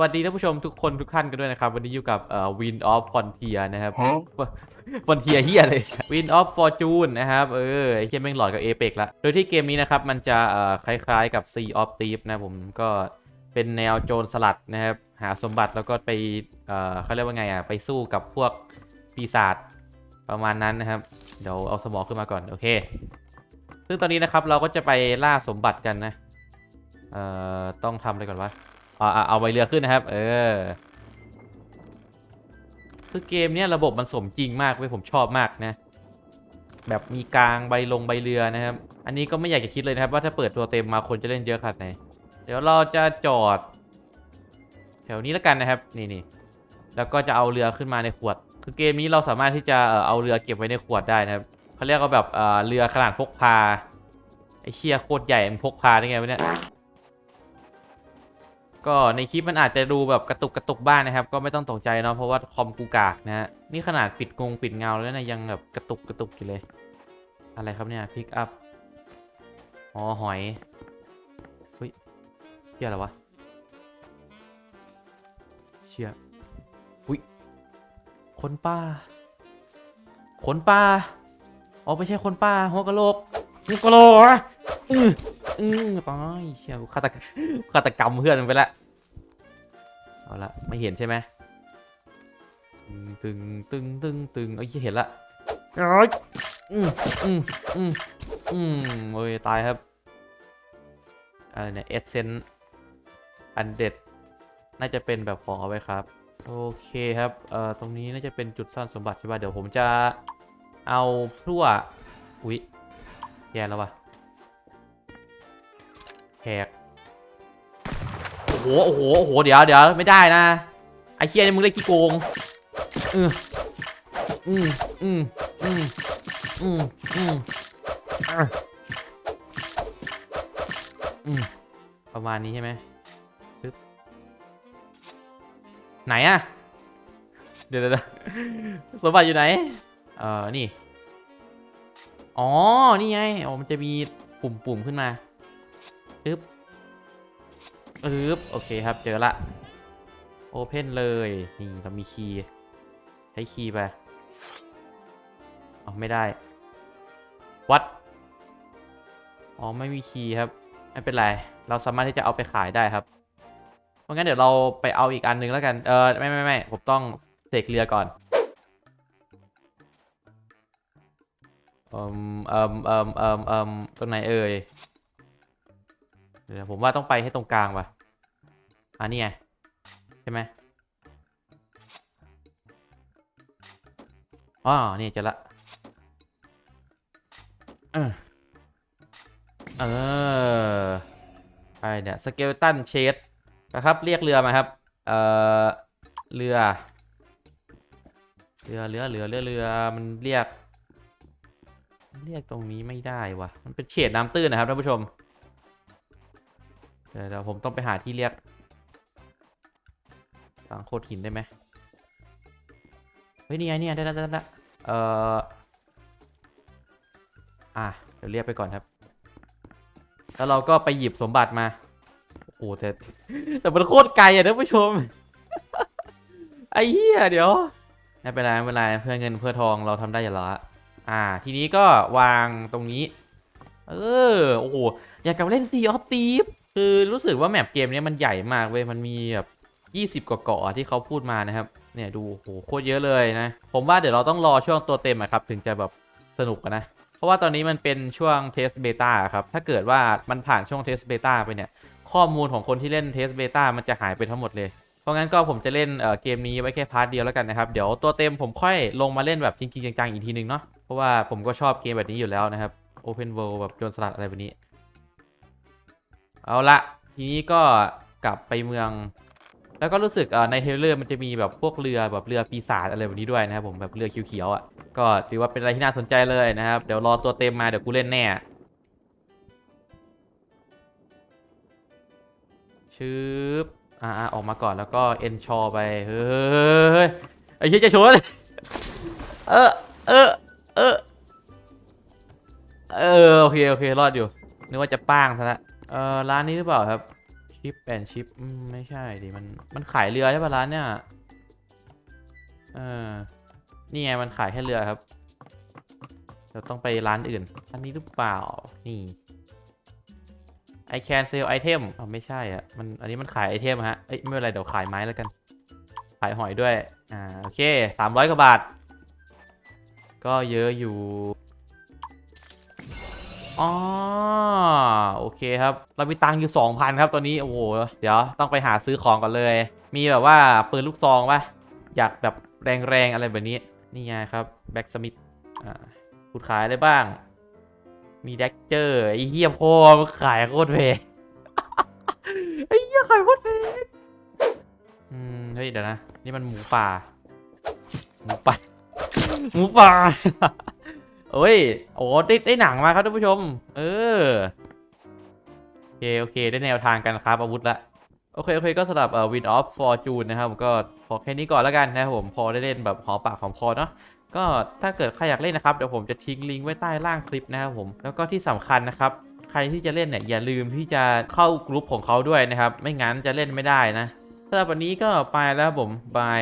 วัสดีท่านผู้ชมทุกคนทุกท่านกันด้วยนะครับ วันนี้อยู่กับเอ่อ Wind of Frontier นะครับ Huh? Frontier เฮียเลย Wind of Fortune นะครับ เออไอ้เฮียแม่งหลอดกับ Apex ละ โดยที่เกมนี้นะครับ มันจะเอ่อคล้ายๆกับ Sea of Thieves นะผมก็เป็นแนวโจรสลัดนะครับ หาสมบัติแล้วก็ไปเอ่อเขาเรียกว่าไงอะ ไปสู้กับพวกปีศาจประมาณนั้นนะครับ เดี๋ยวเอาสมองขึ้นมาก่อน โอเค ซึ่งตอนนี้นะครับเราก็จะไปล่าสมบัติกันนะ เอ่อต้องทำอะไรก่อนวะ เอาเอาใบเรือขึ้นนะครับ เออ คือเกมเนี้ยระบบมันสมจริงมากเว้ยผมชอบมากนะ แบบมีกลางใบลงใบเรือนะครับ อันนี้ก็ไม่อยากจะคิดเลยนะครับ ว่าถ้าเปิดตัวเต็มมาคนจะเล่นเยอะขนาดไหน เดี๋ยวเราจะจอด แถวนี้แล้วกันนะครับ นี่นี่แล้วก็จะเอาเรือขึ้นมาในขวด คือเกมนี้เราสามารถที่จะเออเอาเรือเก็บไว้ในขวดได้นะครับเขาเรียกว่าแบบเออเรือขนาดพกพาไอเชียโคตรใหญ่มันพกพาได้ไงวะเนี่ย ก็ในคลิปมันอาจจะดูแบบกระตุกกระตุกบ้างนะครับ ก็ไม่ต้องตกใจเนาะเพราะว่าคอมกูกากนะฮะนี่ขนาดปิดงงปิดเงาแล้วนะยังแบบกระตุกกระตุกอยู่เลย อะไรครับเนี่ยพิกอัพอ๋อหอยเฮ้ยเชี่ยอะไรวะเชี่ยอุ้ยคนป้า คนป้าอ๋อไม่ใช่คนป้าหัวกะโหลก หัวกโลกอะอืออือตายเชี่ยฆาตกรรมฆาตกรรมเพื่อนมันไปละเอาละไม่เห็นใช่ไหมตึงตึงตึงตึงเอ้ยเห็นละเอ้ยอืมอืมอืมอืมโอ้ยตายครับอะไรเนี่ยเอเซนอันเด็ดน่าจะเป็นแบบของเอาไว้ครับ โอเคครับเอ่อตรงนี้น่าจะเป็นจุดซ่อนสมบัติใช่ป่ะเดี๋ยวผมจะเอาพลั่วอุ๊ย แย่แล้ววะแขกโอ้โหโอ้โหโอ้โหเดี๋ยวเดี๋ยวไม่ได้นะไอ้เคียนี่มึงเล่นขี้โกงอืมอืมอืมอืมอืมอืมอะอืมประมาณนี้ใช่ไหมไหนอะเดี๋ยวเดี๋ยวสมบัติอยู่ไหน เออนี่ อ๋อ นี่ไงอ๋อมันจะมีปุ่มๆขึ้นมาปึ๊บอึบโอเคครับ เจอละ โอเพนเลย นี่เรามีคีย์ ใช้คีย์ไปอ๋อไม่ได้ วัด อ๋อ ไม่มีคีย์ครับ ไม่เป็นไร เราสามารถที่จะเอาไปขายได้ครับ เพราะงั้นเดี๋ยวเราไปเอาอีกอันหนึงแล้วกัน เออไม่ไม่ไม่ผมต้องเสกเรือก่อน อ่มเอ่มเอ่มเอ่มเอ่มตรงไหนเอ่ยเดี๋ยวผมว่าต้องไปให้ตรงกลางว่ะอันนี้ไงใช่ไหมอ๋อนี่เจอละเออไอเนี่ยสเกลตันเชดนะครับเรียกเรือมาครับเออเรือ เรือเรือเรือเรือเรือมันเรียก เรียกตรงนี้ไม่ได้ว่ะมันเป็นเฉดน้ำตื้นนะครับท่านผู้ชม เดี๋ยวผมต้องไปหาที่เรียกสังโคตรหินได้ไหมเฮ้ยนี่ไงนี่ไงได้แล้วได้แล้วได้เอ่ออะเดี๋ยวเรียกไปก่อนครับ แล้วเราก็ไปหยิบสมบัติมา โอ้โหแต่แต่มันโคตรไกลอะท่านผู้ชม ไอ้เหี้ยเดี๋ยวไม่เป็นไรไม่เป็นไรเพื่อเงินเพื่อทองเราทำได้อยู่แล้ว อ่า ทีนี้ก็วางตรงนี้ เออ โอ้โห อยากกลับมาเล่น Sea of t h i e v คือรู้สึกว่าแมปเกมนี้มันใหญ่มากเว้ย มันมีแบบ20กว่าเกาะที่เขาพูดมานะครับ เนี่ยดูโหโคตรเยอะเลยนะ ผมว่าเดี๋ยวเราต้องรอช่วงตัวเต็มอะครับ ถึงจะแบบสนุกนะ เพราะว่าตอนนี้มันเป็นช่วงเทสเบต้าครับ ถ้าเกิดว่ามันผ่านช่วงเทสเบต้าไปเนี่ย ข้อมูลของคนที่เล่นเทสเบต้ามันจะหายไปทั้งหมดเลย เพราะงั้นก็ผมจะเล่นเออเกมนี้ไว้แค่พาร์ทเดียวแล้วกันนะครับ เดี๋ยวตัวเต็มผมค่อยลงมาเล่นแบบจริงๆจังๆอีกทีนึงเนาะ เพราะว่าผมก็ชอบเกมแบบนี้อยู่แล้วนะครับ Open World แบบโจรสลัดอะไรแบบนี้ เอาละทีนี้ก็กลับไปเมือง แล้วก็รู้สึกในเทลเลอร์มันจะมีแบบพวกเรือแบบเรือปีศาจอะไรแบบนี้ด้วยนะครับผมแบบเรือเขียวๆอะก็ถือว่าเป็นอะไรที่น่าสนใจเลยนะครับ เดี๋ยวรอตัวเต็มมาเดี๋ยวกูเล่นแน่ชืบอ่าออกมาก่อนแล้วก็เอนชอไป เฮ้ยไอ้เหี้ยจะชนเออเออ เออ เออ โอเค โอเค รอดอยู่ นึกว่าจะป้างซะละเออร้านนี้หรือเปล่าครับ ชิปแอนชิปไม่ใช่ดิมัน มันขายเรือใช่ปะร้านเนี่ย เออ นี่ไงมันขายแค่เรือครับ เราต้องไปร้านอื่น อันนี้หรือเปล่า นี่ I can sell item อ๋อไม่ใช่อะมัน อันนี้มันขายไอเทมฮะ เอ้ยไม่เป็นไรเดี๋ยวขายไม้แล้วกัน ขายหอยด้วย อ่า โอเคสามร้อยกว่าบาท ก็เยอะอยู่อ๋อโอเคครับ เรามีตังค์อยู่ 2,000 ครับตอนนี้ โอ้โห เดี๋ยวต้องไปหาซื้อของก่อนเลย มีแบบว่าปืนลูกซองปะอยากแบบแรงๆ อะไรแบบนี้ นี่ไงครับ แบ็กสมิธอ่าพูดขายอะไรบ้าง มีแดกเจอร์ไอ้เหี้ยพ่อมันขายโคตรแพงไอ้เหี้ยขายโคตรแพงอืม เฮ้ย เดี๋ยวนะ นี่มันหมูป่า หมูป่า หมูป่าเอ้ย โอ้ได้ได้หนังมาครับท่านผู้ชม เออ โอเค โอเค ได้แนวทางกันครับอาวุธละ โอเค โอเค ก็สำหรับเอ่อ Win of Fortune นะครับผมก็พอแค่นี้ก่อนแล้วกันนะครับผม พอได้เล่นแบบหอปากหอมคอเนาะก็ถ้าเกิดใครอยากเล่นนะครับ เดี๋ยวผมจะทิ้งลิงก์ไว้ใต้ล่างคลิปนะครับผม แล้วก็ที่สำคัญนะครับ ใครที่จะเล่นเนี่ยอย่าลืมที่จะเข้ากลุ่มของเขาด้วยนะครับ ไม่งั้นจะเล่นไม่ได้นะสำหรับวันนี้ก็ไปแล้วผมบาย